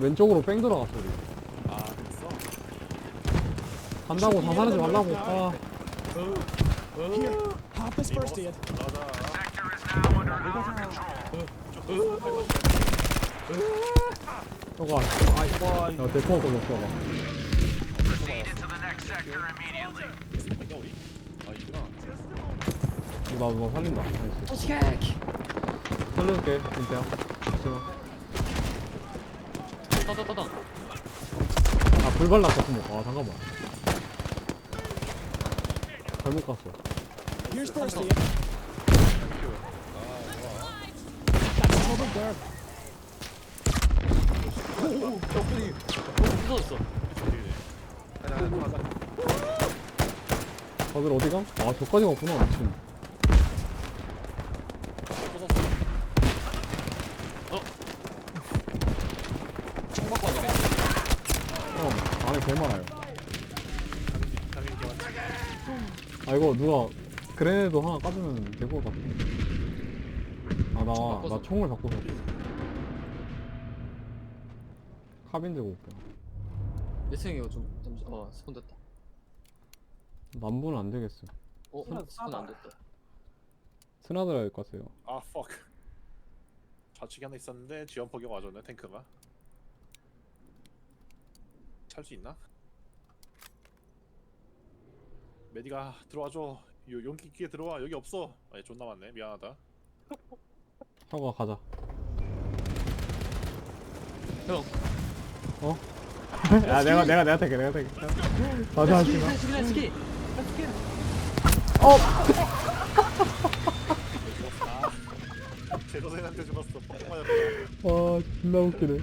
왼쪽으로 뺑 들어갔어 우리 아 됐어. 간다고 자살하지 말라고 아 Here, pop this first aid. 가자. 저거 아이 야 대포 걸렸어 봐 있냐 우리? 아 있구나. 나 누가 살린다 나이스 살려줄게 진짜야 잠시만 따다다다. 아 불 발랐어 스모 아 잠깐만 잘못 갔어 Here's. 부서졌어. 다들 어디 가? 아 저까지 갔구나 미친 형 안에 개 많아요 당연히 좋았지. 아 이거 누가 그레네드 하나 까주면 될 것 같아 아나 바꿔서. 나 총을 바꿔서 카빈 들고 올게 예승이 이거 좀 잠시 어 스폰 됐다. 남부는 안 되겠어 어 스폰 안 됐다. 스나드라 할것 같아요 아 fuck. 좌측에 하나 있었는데 지연폭이 와줬네 탱크가. 찰 수 있나? 메디가 들어와줘. 요 용기 있게 들어와. 여기 없어. 아니 존나 많네. 미안하다. 형아 가자 형. 어? 야 내가 내가 내가 탈게 내가 탈게 가자 하지마 스키 스키. 아, 제도생한테 죽었어. 뻥 맞았다. 와 존나 웃기네